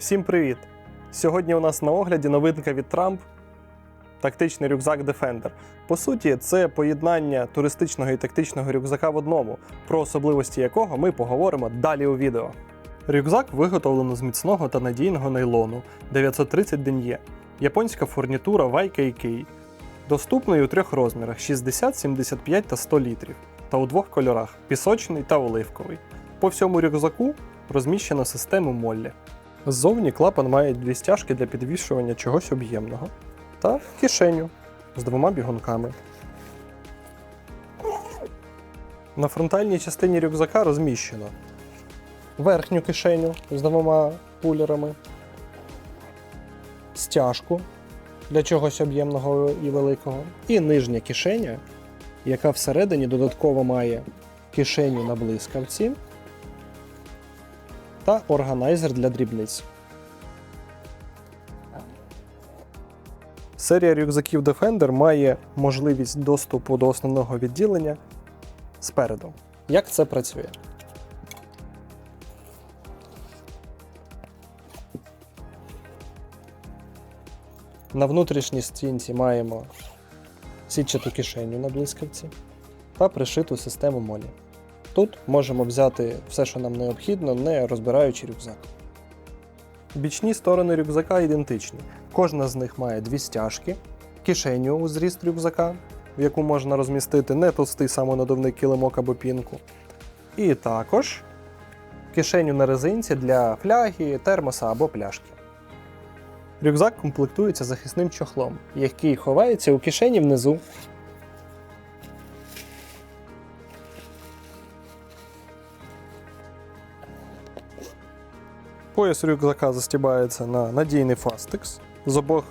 Всім привіт! Сьогодні у нас на огляді новинка від Trump тактичний рюкзак Defender. По суті, це поєднання туристичного і тактичного рюкзака в одному, про особливості якого ми поговоримо далі у відео. Рюкзак виготовлено з міцного та надійного нейлону 930 ден'є, японська фурнітура YKK, доступний у трьох розмірах 60, 75 та 100 літрів, та у двох кольорах пісочний та оливковий. По всьому рюкзаку розміщено систему Моллі. Ззовні клапан має дві стяжки для підвішування чогось об'ємного та кишеню з двома бігунками. На фронтальній частині рюкзака розміщено верхню кишеню з двома пулерами, стяжку для чогось об'ємного і великого, і нижня кишеня, яка всередині додатково має кишеню на блискавці та органайзер для дрібниць. Серія рюкзаків Defender має можливість доступу до основного відділення спереду. Як це працює? На внутрішній стінці маємо сітчату кишеню на блискавці та пришиту систему молі. Тут можемо взяти все, що нам необхідно, не розбираючи рюкзак. Бічні сторони рюкзака ідентичні. Кожна з них має дві стяжки, кишеню у зріст рюкзака, в яку можна розмістити не товстий самонадувний килимок або пінку. І також кишеню на резинці для фляги, термоса або пляшки. Рюкзак комплектується захисним чохлом, який ховається у кишені внизу. Пояс рюкзака застібається на надійний фастекс. З обох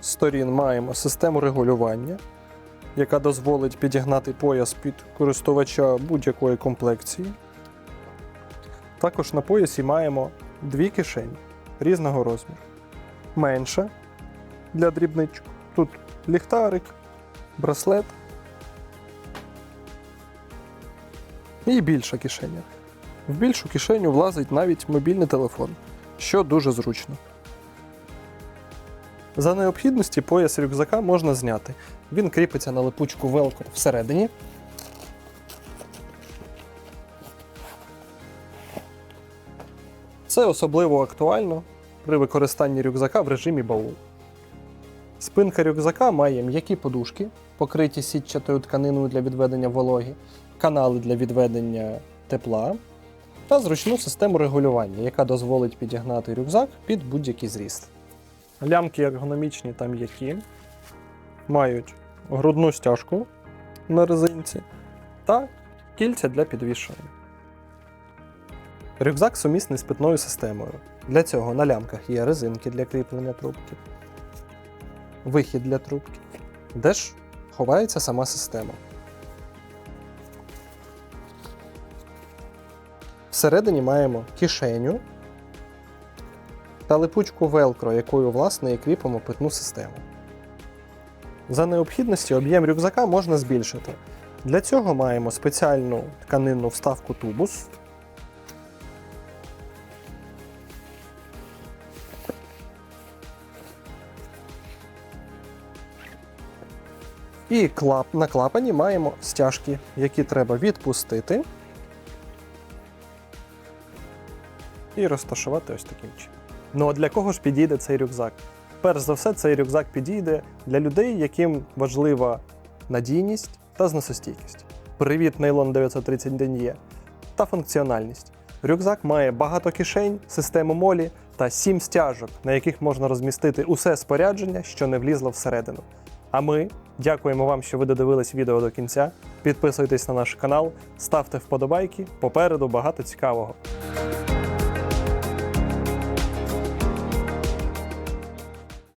сторін маємо систему регулювання, яка дозволить підігнати пояс під користувача будь-якої комплекції. Також на поясі маємо дві кишені різного розміру. Менша для дрібничок. Тут ліхтарик, браслет. І більша кишеня. В більшу кишеню влазить навіть мобільний телефон, що дуже зручно. За необхідності пояс рюкзака можна зняти. Він кріпиться на липучку велкро всередині. Це особливо актуально при використанні рюкзака в режимі баул. Спинка рюкзака має м'які подушки, покриті сітчатою тканиною для відведення вологи, канали для відведення тепла та зручну систему регулювання, яка дозволить підігнати рюкзак під будь-який зріст. Лямки ергономічні та м'які, мають грудну стяжку на резинці та кільця для підвішення. Рюкзак сумісний з питною системою. Для цього на лямках є резинки для кріплення трубки, вихід для трубки, де ж ховається сама система. Всередині маємо кишеню та липучку велкро, якою власне і кріпимо питну систему. За необхідності об'єм рюкзака можна збільшити. Для цього маємо спеціальну тканинну вставку тубус. І клап, на клапані маємо стяжки, які треба відпустити і розташувати ось таким чином. Ну а для кого ж підійде цей рюкзак? Перш за все, цей рюкзак підійде для людей, яким важлива надійність та зносостійкість. Привіт, нейлон 930 ден'є та функціональність. Рюкзак має багато кишень, систему молі та 7 стяжок, на яких можна розмістити усе спорядження, що не влізло всередину. А ми дякуємо вам, що ви додивились відео до кінця. Підписуйтесь на наш канал, ставте вподобайки. Попереду багато цікавого.